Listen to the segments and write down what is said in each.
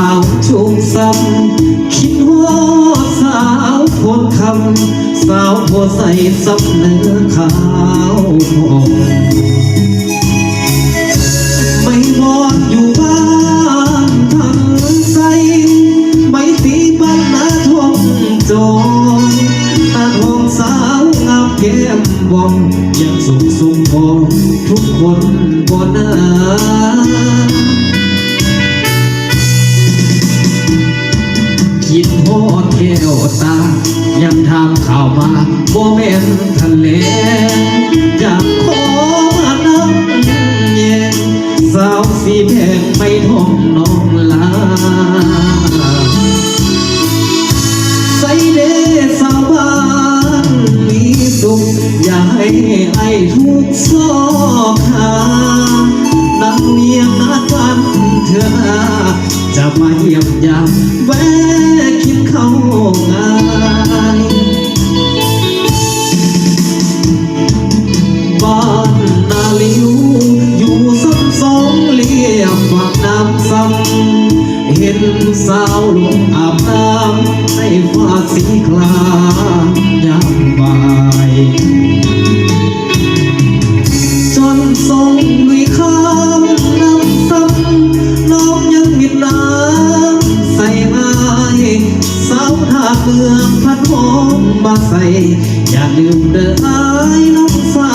าวชงซ้ำคิดว่าสาวโพดคำสาวโพใส่ซับเนื้อขาวทองไม่นอนอยู่บ้านทำใสไม่ตีบ้านนาทองจงนาทองสาวงาแก้มบองยังสุขสมพองทุกคนบนน้า คิดโหดแก้วตา ยังทำข่าวมาโมเมนทะเลอยากขอมาน้ำเย็นสาวสีแพงไม่ท่องน้องลาใส่เดสาวบ้านมีสุขอย่าให้ไอทุกซอกหานั่งเมียงนัดวันเธอจะมาเยี่ยมยามแว นสาวลงอาบน้ำในฟ้าสีคลายามบ่ายจนทรงลุยข้ามน้ำซ้ำน้องยังมิดน้ำใส่ไม้สาวท่าเมืองพัดหอมมาใส่ อย่าลืมเด้ออายน้องสา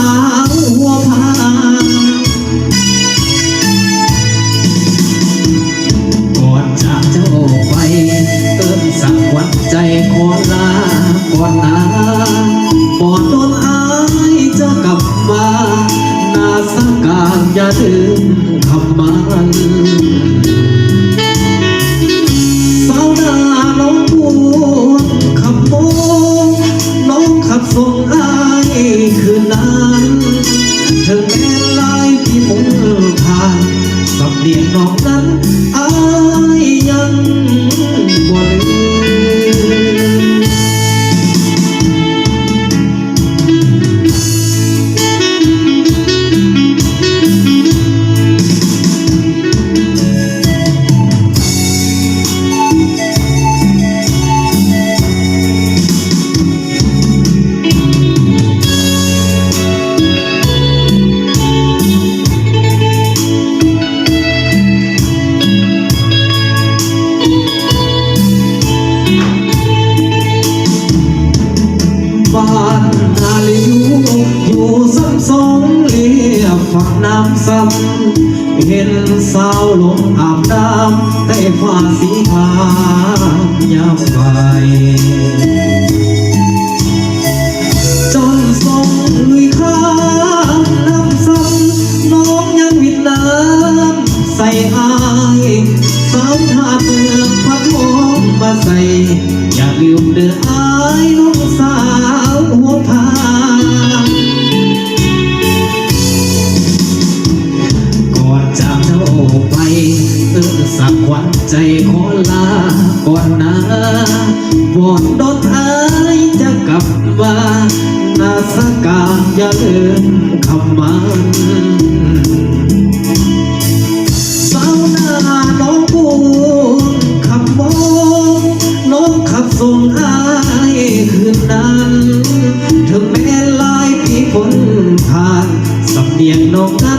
วหัวพา อย่าลืมทำมัน สองเลียบฝักน้ำซ้ำเห็นสาวลงอาบน้ำใต้ฟ้าสีขาวยามบ่า ใจขอลาก่อนนะวอนดอนอายจะกลับมานาสกาอย่าลืมคำมันสาวนาน้องพูคำมองน้องขับส่งอายคืนนั้นถึงแม้ลายปีพ้นผ่านสำเนียงน้องนั้น